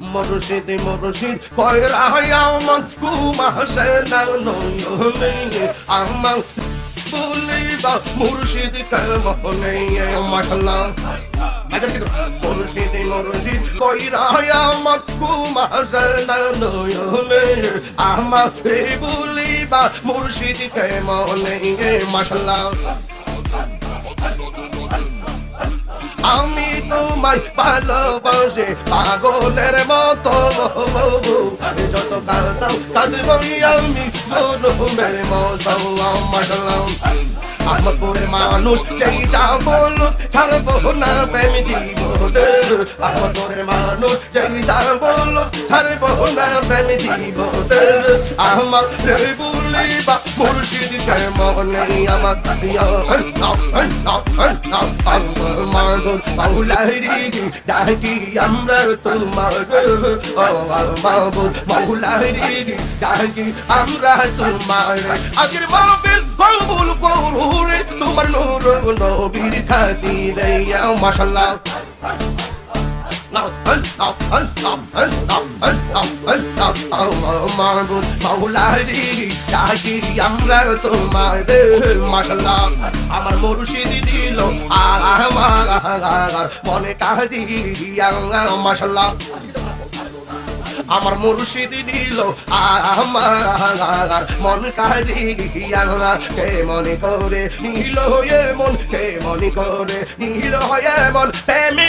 মুর্শিদ মুর্শিদ কয়রা আমার কুমাসে না নয়নে আমার বলিবা মুর্শিদ কেমনে মাশাল্লাহ মুর্শিদ মুর্শিদ কইরা আমার কুমাসে না নয়নে আমার বলিবা মুর্শিদ কেমনে মাশাল্লাহ আমি তোমায় ভালোবাসে, পাগলের মতো। যত কাঁদাও কাঁদবই আমি জনমের মতো। মাসালাম আমার পরে মানুষ সেই যা বলো ছাড়বো না প্রেম জীবনের আমার পরে মানুষ সেই যা বলো ছাড়বো না প্রেম জীবনের আমার বলিবা, মুর্শিদ কেমনে আমার মাহুলারি ডাকি আমরা তোমার। বাবু মাহুলারি ডাকি আমরা তোমার। আগের বাবিল কবুল করুরে আমরা মুর্শিদ দিল আমার মনে কাহি মাশাল্লাহ আমার মুর্শিদ দিল আমার মন কাজি কে মনে করে নীল হয়ে মন কে মনে করে নীল হয়ে মন প্রেমী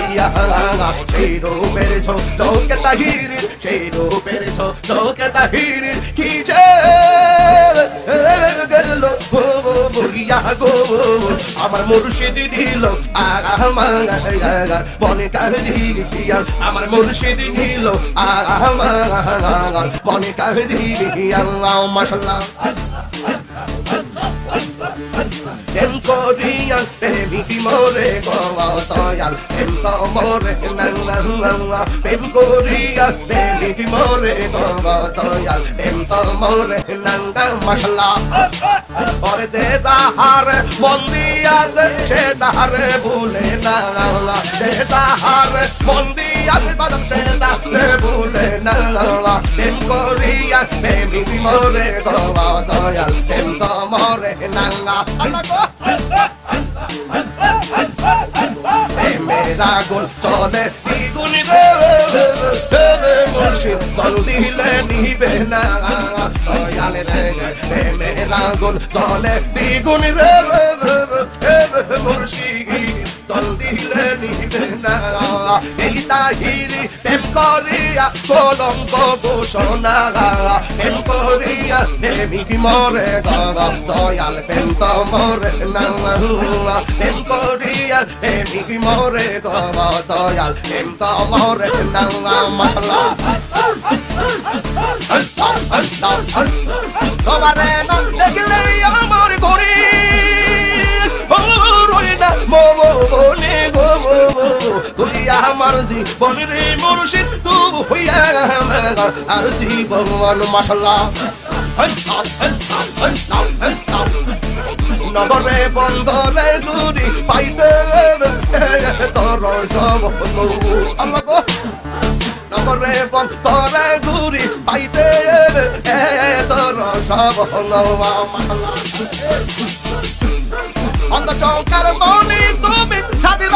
দেখাইয়া সেই রূপের লোকে তাহির সেই তাহির কি যে গো। আমার মুর্শিদ দিল আমার মনে কাহি আমার মুর্শিদ দিল আমার মনে কাহি মাসাল্লাহ Em Korea, gawatayan Em kamore, nang nang nang Em Korea, baby, more gawatayan Em kamore, nang nang mashallah ওরে যে যাহার মন্দি আছে সে তাহারে ভুলে না সে তাহার Korea se baloncelda Rebulenalla Dem Korea me mi mi more to va to ya Dem to more nalla Alla ko Mera gol chole di guni be Tebe murshid sol dile ni be na Ya le le Mera gol chole di guni be Tebe murshid দিলে নিবে না এই তাহিরি প্রেম করিয়া কলঙ্ক ঘোষণা প্রেম করিয়া প্রেমিক মরে গবা দয়াল প্রেম তো মরে না প্রেম করিয়া প্রেমিক মরে গবা দয়াল প্রেম তো মরে না মশলা তোমারে আমার জীবন। রে মুর্শিদ তু হইয়া আর জীবন মশলা নগরে বন্ধনে দূরি পাইতে তোর গো নগরে বন্ধনে দূরি পাইতে তোর সব অন্ত চৌকার মনে তুমি স্বাধীন।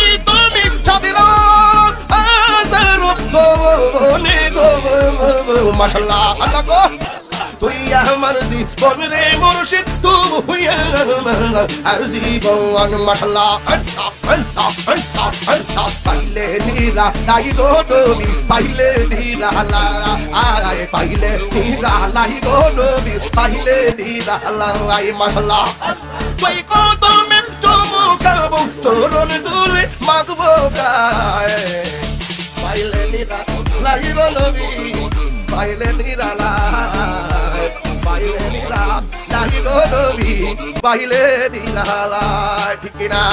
তুমি গো মাশাল্লাহ আল্লাহ গো। তুই আমার জীবন রে মুর্শিদ, তুই আর জীবন মাশাল্লাহ আল্লাহ আল্লাহ আল্লাহ পাইলে নীলা লাই মাগবো গায়ে। পাইলে লাই গো নবী পাইলে নীলা লাই। পাইলে লাই গো নবী পাইলে নীলা লাই। ঠিক না?